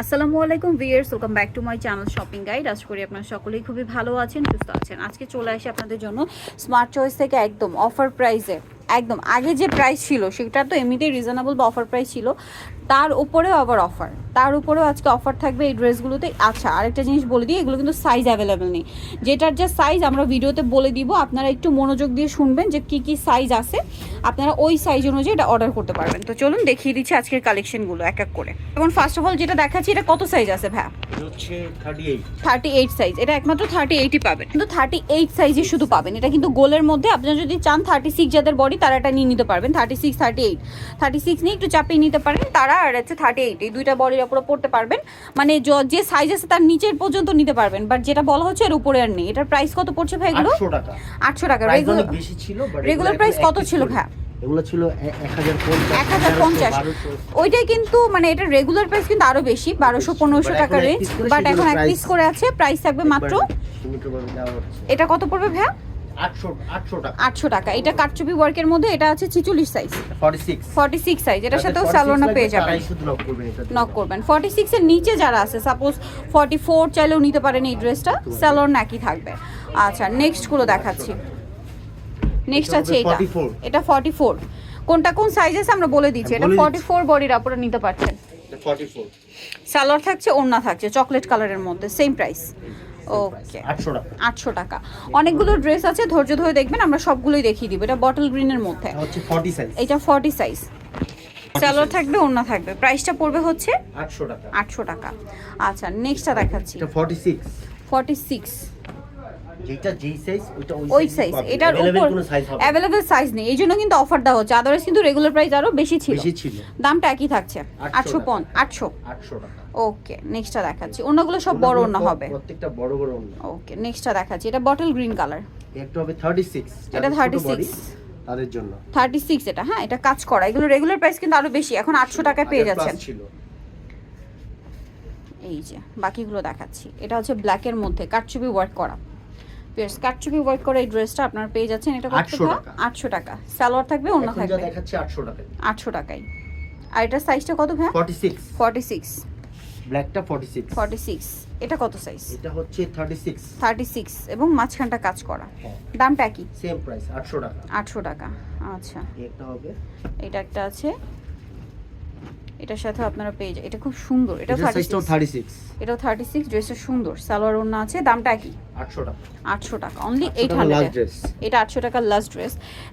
আসসালামু আলাইকুম viewers welcome back to my channel shopping guide. আশা করি আপনারা সকলেই খুবই ভালো আছেন, সুস্থ আছেন। আজকে চলে আসি আপনাদের জন্য স্মার্ট চয়েস থেকে একদম অফার প্রাইসে একদম, আগে যে প্রাইস ছিল, সেটা তো এমনিতেই রিজনেবল বা অফার প্রাইস ছিল। তার উপরেও আবার অফার তার উপরেও আজকে অফার থাকবে এই ড্রেসগুলোতে আচ্ছা আরেকটা জিনিস বলে দিই এগুলো কিন্তু সাইজ অ্যাভেলেবেল নেই। যেটার যে সাইজ আমরা ভিডিওতে বলে দিব আপনারা একটু মনোযোগ দিয়ে শুনবেন যে কি কি সাইজ আছে। আপনারা ওই সাইজ অনুযায়ী এটা অর্ডার করতে পারবেন। তো চলুন দেখিয়ে দিচ্ছি আজকের কালেকশনগুলো এক এক করে। এবং ফার্স্ট অফ অল যেটা দেখাচ্ছি এটা কত সাইজ আছে ভ্যা থার্টি এইট সাইজ এটা একমাত্র থার্টি এইটই পাবেন। কিন্তু থার্টি এইট সাইজে শুধু পাবেন। এটা কিন্তু গোলের মধ্যে আপনারা যদি চান থার্টি সিক্স যাদের বডি তারা এটা নিয়ে নিতে পারবেন। Thirty six thirty eight thirty six নিয়ে একটু চাপিয়ে নিতে পারেন। তারা আর হচ্ছে থার্টি এইট এই দুইটা বডির উপরে পড়তে পারবেন। মানে যে সাইজ আছে তার নিচের পর্যন্ত নিতে পারবেন। বাট যেটা বলা হচ্ছে এর উপরে আর নেই। এটার প্রাইস কত পড়ছে ভাই এগুলো? আটশো টাকা। রেগুলার বেশি ছিল রেগুলার প্রাইস কত ছিল এগুলো এক হাজার পঞ্চাশ ওইটাই কিন্তু মানে এটা রেগুলার প্রাইস কিন্তু আরও বেশি বারোশো পনেরোশো টাকা রেঞ্জ বাট এখন এক পিস করে আছে। প্রাইস থাকবে মাত্র এটা কত পড়বে ভ্যা আটশো টাকা। এটা কাটচুপি ওয়ার্কের মধ্যে এটা আছে ছিচল্লিশ size forty six forty six size এটার সাথেও স্যালোনা পেয়ে যাবেন। নক করবেন এটা নক ফর্টি সিক্সের নিচে যারা আছে সাপোজ ফর্টি ফোর চাইলেও নিতে পারেন এই ড্রেসটা স্যালোন একই থাকবে। আচ্ছা নেক্সটগুলো দেখাচ্ছি। নেক্সট আছে এটা। 44 এটা ফর্টি ফোর কোনটা কোন সাইজ আছে আমরা বলে দিচ্ছি। এটা ফর্টি ফোর বডির আপনারা নিতে পারছেন। স্যালোয়ার থাকছে ওড়না থাকছে চকলেট কালারের মধ্যে সেম প্রাইস ওকে আটশো টাকা। অনেকগুলো ড্রেস আছে ধৈর্য ধরে দেখবেন আমরা সবগুলোই দেখিয়ে দিব। এটা বটল গ্রিনের মধ্যে। এটা ফর্টি সাইজ এটা ফর্টি সাইজ স্যালোয়ার থাকবে ওড়না থাকবে। প্রাইসটা পড়বে হচ্ছে আটশো টাকা। আটশো টাকা। আচ্ছা নেক্সটটা দেখাচ্ছি। ফর্টি সিক্স ফর্টি সিক্স যেটা যেই সাইজ ওইটা ওই সাইজ এটার উপর সাইজ নেই। কিন্তু অফার দেওয়া হচ্ছে। আদারওয়াইজ কিন্তু রেগুলার প্রাইস আরও বেশি ছিল। বেশি ছিল। দামটা একই থাকছে। 800 আটশো পন টাকা। ওকে নেক্সটটা দেখাচ্ছি। অন্যগুলো সব বড় অন্য হবে। প্রত্যেকটা বড় বড় অন্য ওকে নেক্সটটা দেখাচ্ছি। এটা বটল গ্রিন কালার একটা হবে এটা তাদের জন্য। এটা হ্যাঁ? এটা কাজ করা। এগুলো রেগুলার প্রাইস কিন্তু আরও বেশি। এখন আটশো টাকায় পেয়ে যাচ্ছেন। এই যে বাকিগুলো দেখাচ্ছি। এটা হচ্ছে ব্ল্যাকের মধ্যে। কাটচুপি ওয়ার্ক করা। পিয়ার্স কাটচুপি ওয়ার্ক করা এই ড্রেসটা আপনার পেয়ে যাচ্ছেন। এটা কত টাকা? টাকা। আটশো টাকা। সালোয়ার থাকবে অন্য এখন যা দেখাচ্ছে আটশো টাকা আটশো টাকাই আর এটার সাইজটা কত ভাই ফর্টি সিক্স ফর্টি সিক্স ব্ল্যাকটা ফর্টি সিক্স ফর্টি সিক্স এটা কত সাইজ এটা হচ্ছে থার্টি সিক্স থার্টি সিক্স এবং মাঝখানটা কাজ করা। হ্যাঁ। দামটা কি? সেম প্রাইস আটশো টাকা। আটশো টাকা। আচ্ছা। একটা হবে? এটা একটা আছে। এটার সাথে আপনারা পেয়ে যায় এটা খুব সুন্দর এটা এটা থার্টি সিক্স এটাও থার্টি সিক্স ড্রেসটা সুন্দর। সালোয়ার ওড়না আছে দামটা কি আটশো টাকা। আটশো টাকা অনলি 800 এইট হান্ড্রেড। এটা আটশো টাকার লাস্ট ড্রেস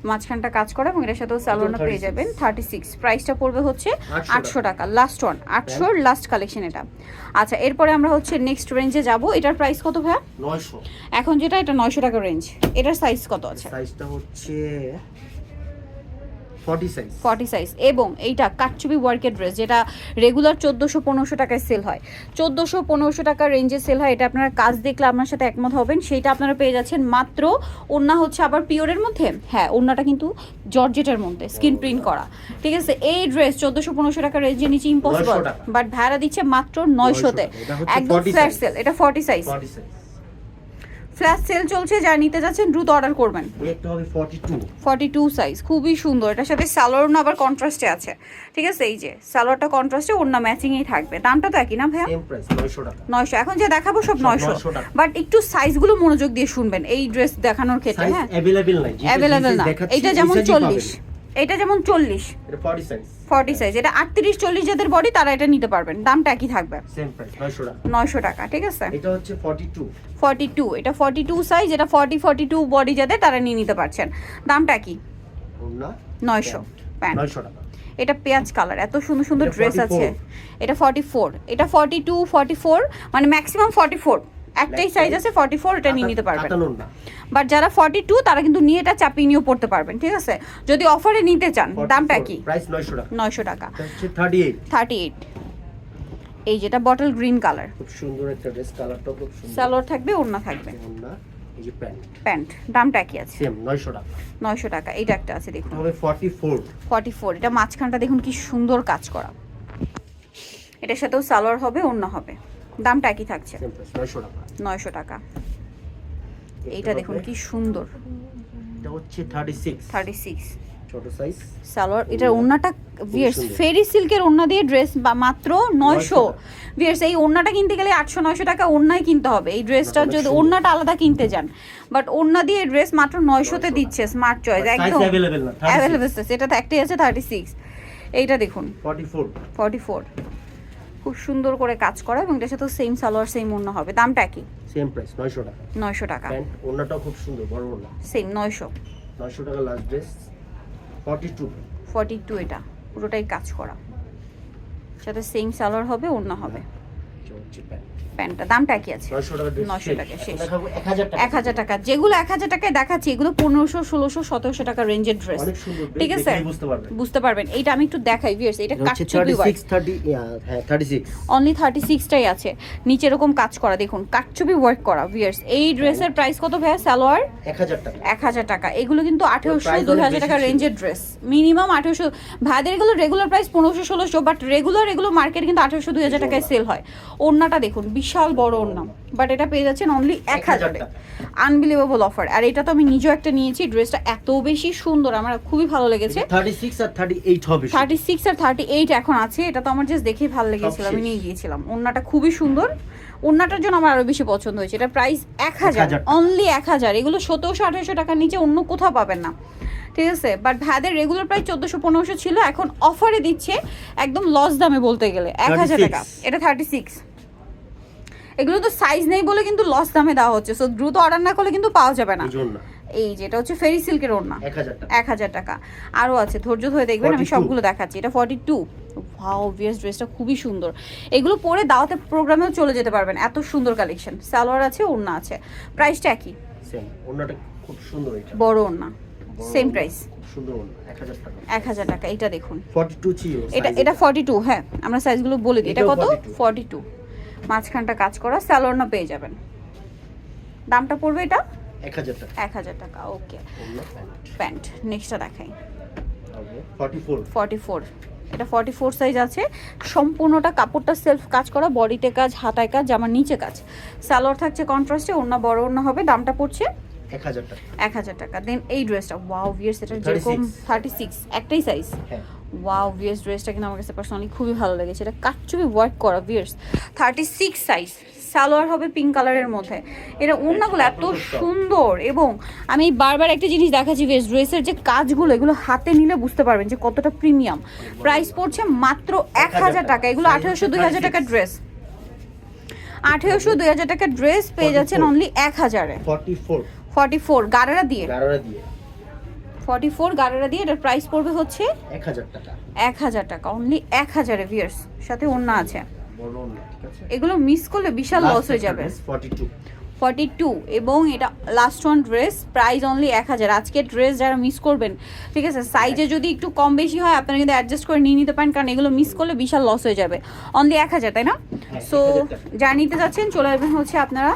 মাঝখানটা কাজ করা এবং এটার সাথেও সালোয়ারটা পেয়ে যাবেন থার্টি সিক্স প্রাইসটা পড়বে হচ্ছে 800 আটশো টাকা লাস্ট ওয়ান আটশোর লাস্ট কালেকশন এটা। আচ্ছা এরপরে আমরা হচ্ছে নেক্সট রেঞ্জে যাব। এটার প্রাইস কত ভাইয়া? নয়শো। এখন যেটা এটা নয়শো টাকা রেঞ্জ এটার সাইজ কত আছে? সাইজটা হচ্ছে ফর্টি সাইজ ফর্টি সাইজ এবং এইটা কাটচুপি ওয়ার্কের ড্রেস যেটা রেগুলার চোদ্দোশো পনেরোশো টাকায় সেল হয়। চোদ্দোশো পনেরোশো টাকার রেঞ্জে সেল হয় এটা আপনারা কাজ দেখলে আপনার সাথে একমত হবেন। সেইটা আপনারা পেয়ে যাচ্ছেন মাত্র ওড়না হচ্ছে আবার পিওরের মধ্যে? হ্যাঁ ওড়নাটা কিন্তু জর্জেটের মধ্যে স্কিন প্রিন্ট করা। ঠিক আছে এই ড্রেস চোদ্দোশো পনেরোশো টাকার রেঞ্জের নিচে ইম্পসিবল বাট ভাড়া দিচ্ছে মাত্র নয়শোতে। টাকা। একদম 40 ফ্ল্যাট সেল এটা forty size forty size flat sale চলছে যা নিতে যাচ্ছেন দ্রুত অর্ডার করবেন। হবে ফর্টি টু সাইজ খুবই সুন্দর। এটার সাথে সালোয়ার না আবার কন্ট্রাস্টে আছে। ঠিক আছে এই যে সালোয়ারটা কন্ট্রাস্টে ওর না ম্যাচিংয়েই থাকবে। দামটা তো একই না ভাইয়া? সেম প্রাইস নয়শো টাকা। এখন যে দেখাবো সব সব নয়শো। 900 বাট একটু সাইজগুলো মনোযোগ দিয়ে শুনবেন এই ড্রেস দেখানোর ক্ষেত্রে হ্যাঁ? অ্যাভেলেবেল নাই না। এটা যেমন size ই চল্লিশ। পাবেন। এটা যেমন চল্লিশ। ফর্টি সাইজ এটা আটত্রিশ চল্লিশ যাদের বডি তারা এটা নিতে পারবেন। দামটা একই থাকবে। নয়শো টাকা। ঠিক আছে? এটা হচ্ছে ফর্টি টু ফর্টি টু এটা ফর্টি টু সাইজ এটা ফর্টি ফর্টি টু বডি যাদের তারা নিয়ে নিতে পারছেন। দামটা কি? নয়শো। প্যান্ট। এটা পেঁয়াজ কালার এত সুন্দর সুন্দর ড্রেস আছে। এটা ফর্টি ফোর এটা ফর্টি টু ফর্টি ফোর মানে ম্যাক্সিমাম ফর্টি ফোর একটাই সাইজ আছে ফর্টি ফোর এটা নিয়ে নিতে পারবেন। বাট যারা ফর্টি টু তারা কিন্তু নিয়ে এটা চাপিয়ে নিয়েও পড়তে পারবেন ঠিক আছে? যদি অফারে নিতে চান দামটা কি? প্রাইস নয়শো টাকা। নয়শো টাকা। এটা এই যেটা বটল গ্রিন কালার খুব সুন্দর একটা ড্রেস কালারটা খুব সুন্দর। সালোয়ার থাকবে ওড়না থাকবে। ওড়না এই যে প্যান্ট প্যান্ট দামটা কি আছে। সেম নয়শো টাকা। নয়শো টাকা এইটা একটা আছে দেখুন। এটা হবে ফর্টি ফোর ফর্টি ফোর এটা মাঝখানটা দেখুন কি সুন্দর কাজ করা। এটার সাথেও সালোয়ার হবে অন্য হবে। দামটা একই থাকছে। নয়শো টাকা। এইটা দেখুন কি সুন্দর। এটা হচ্ছে ছোট সাইজ সালোয়ার ওড়নাটা ভিয়ার্স ফেরি সিল্কের দিয়ে ড্রেস মাত্র নয়শো। 900 ভিয়ার্স এই কিনতে গেলে টাকা কিনতে হবে। এই ড্রেসটা যদি আলাদা কিনতে যান। বাট দিয়ে ড্রেস মাত্র দিচ্ছে স্মার্ট চয়েস একদম না এটা তো একটাই আছে থার্টি সিক্স এইটা দেখুন। 44 ফর্টি ফোর খুব সুন্দর করে কাজ করা এবং এটার সাথে সেম সালোয়ার সেম ওড়না হবে। দামটা কি? সেম প্রাইস 900 টাকা। নয়শো টাকা। প্যান্ট ওড়নাটাও খুব সুন্দর বড় ওড়না। সেম নয়শো। 900 টাকা লাস্ট ড্রেস 42 ফর্টি টু এটা পুরোটাই কাজ করা। সাথে সেম সালোয়ার হবে ওড়না হবে। চলছে প্যান্ট প্যান্টটা দামটা কি আছে। 900 টাকা ড্রেস। 900 টাকা শেষ। দেখাবো 1000 টাকা। এক হাজার টাকা যেগুলো এক হাজার টাকায় দেখাচ্ছি এগুলো পনেরোশো ষোলোশো সতেরোশো টাকা রেঞ্জের ড্রেস। ঠিক আছে? বুঝতে পারবেন। এইটা আমি একটু দেখাই ভিউয়ার্স এটা কাটচুপি ওয়ার্ক 36 30 হ্যাঁ 36 অনলি থার্টি সিক্সটাই আছে। নিচে এরকম কাজ করা দেখুন কাটচুপি ওয়ার্ক করা ভিউয়ার্স এই ড্রেসের প্রাইস কত ভাইয়া? সালোয়ার? 1000 টাকা। এক হাজার টাকা। এগুলো কিন্তু আঠেরোশো দুই হাজার টাকা রেঞ্জের ড্রেস। মিনিমাম আঠেরোশো ভাইদের এগুলো রেগুলার প্রাইস পনেরোশো ষোলোশো বাট রেগুলার এগুলো মার্কেট কিন্তু আঠেরোশো দুই হাজার টাকায় সেল হয়। ওড়নাটা দেখুন বিশাল বড় ওড়না বাট এটা পেয়ে যাচ্ছেন অনলি এক 1000 হাজারে। আনবিলিভেবল অফার আর এটা তো আমি নিজেও একটা নিয়েছি ড্রেসটা এত বেশি সুন্দর আমার খুবই ভালো লেগেছে। 36 আর 38 হবে থার্টি সিক্স আর থার্টি এইট এখন আছে এটা তো আমার জাস্ট দেখেই ভালো লেগেছিল আমি নিয়ে গিয়েছিলাম। ওড়নাটা খুবই সুন্দর। ওড়নাটার জন্য আমার আরও বেশি পছন্দ হয়েছে। এটা প্রাইস এক হাজার অনলি এক হাজার। এগুলো সতেরোশো আঠারোশো টাকার নিচে অন্য কোথাও পাবেন না। ঠিক আছে? বাট ভাইদের রেগুলার প্রাইস চোদ্দোশো পনেরোশো ছিল এখন অফারে দিচ্ছে একদম লস দামে বলতে গেলে। এক হাজার টাকা। এটা থার্টি সিক্স এগুলো তো সাইজ নেই বলে কিন্তু লস দামে দেওয়া হচ্ছে। সো দ্রুত অর্ডার না করলে কিন্তু পাওয়া যাবে না। এই যেটা হচ্ছে ফেরি সিল্কের ওড়না। 1000 টাকা। এক হাজার টাকা। আরও আছে ধৈর্য ধরে দেখবেন আমি সবগুলো দেখাচ্ছি। এটা ফর্টি টু ভাও ভিএস ড্রেসটা খুবই সুন্দর। এগুলো পরে দাওয়াতে প্রোগ্রামেও চলে যেতে পারবেন। এত সুন্দর কালেকশন সালোয়ার আছে ওড়না আছে। প্রাইসটা একই। খুব সুন্দর বড় ওড়না। সেম প্রাইস সুন্দর ওড়না। 1000 টাকা। এক হাজার টাকা। এটা দেখুন। 42 ছিল এটা এটা ফর্টি টু হ্যাঁ আমরা সাইজগুলো বলে দিই। এটা কত? 42 ফর্টি টু মাঝখানটা কাজ করা স্যালোয়ার না পেয়ে যাবেন। দামটা পড়বে এটা? 1000 টাকা। এক হাজার টাকা ওকে। প্যান্ট নেক্সটটা দেখাই। হবে 44 ফর্টি ফোর এটা ফর্টি ফোর সাইজ আছে। সম্পূর্ণটা কাপড়টা সেলফ কাজ করা বডিতে কাজ হাতায় কাজ জামার নিচে কাজ। সালোয়ার থাকছে কন্ট্রাস্টে ওড়না বড় ওড়না হবে দামটা পড়ছে 1000 টাকা। এক হাজার টাকা। দেন এই ড্রেসটা ওয়াও ভিয়ার্স এটা যেরকম থার্টি সিক্স একটাই সাইজ হ্যাঁ। ওয়াও ভিয়ার্স ড্রেসটা কিন্তু আমার কাছে পার্সোনালি খুবই ভালো লেগেছে। এটা কাটচুপি ওয়ার্ক করা viewers thirty six size salwar হবে পিঙ্ক কালারের মধ্যে। এটা ওড়নাগুলো এত সুন্দর এবং আমি বারবার একটা জিনিস দেখাচ্ছি বেশ ড্রেসের যে কাজগুলো এগুলো হাতে নিলে বুঝতে পারবেন যে কতটা প্রিমিয়াম প্রাইস পড়ছে মাত্র এক হাজার টাকা। এগুলো আঠেরোশো দুই হাজার টাকার ড্রেস আঠেরোশো দুই হাজার টাকার ড্রেস পেয়ে যাচ্ছেন অনলি এক হাজারে। 44 ফর্টি ফোর গাড়ারা দিয়ে। গারারা দিয়ে। ফর্টি ফোর গাড়িরা দিয়ে এটার প্রাইস পড়বে হচ্ছে 1000 টাকা। এক হাজার টাকা অনলি এক হাজারে ভিয়ার্স সাথে অন্য আছে। এগুলো মিস করলে বিশাল লস হয়ে যাবে। 42 ফর্টি টু এবং এটা last one dress price only এক হাজার। আজকে ড্রেস যারা মিস করবেন ঠিক আছে? সাইজে যদি একটু কম বেশি হয় আপনারা কিন্তু অ্যাডজাস্ট করে নিয়ে নিতে পারেন কারণ এগুলো মিস করলে বিশাল লস হয়ে যাবে। অনলি এক হাজার তাই না? সো যা নিতে যাচ্ছেন চলে আসবেন হচ্ছে আপনারা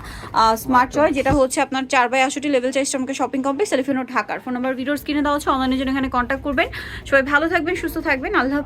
স্মার্ট চয় যেটা হচ্ছে আপনার চার বাই আশিটি লেভেল চাইজ আমাকে শপিং কমপ্লেক্স টেলিফোন ঢাকার। ফোন নাম্বার ভিডিওর স্ক্রিনে দেওয়া হচ্ছে অনলাইনের জন্য এখানে কন্ট্যাক্ট করবেন। সবাই ভালো থাকবেন সুস্থ থাকবেন আল্লাহ।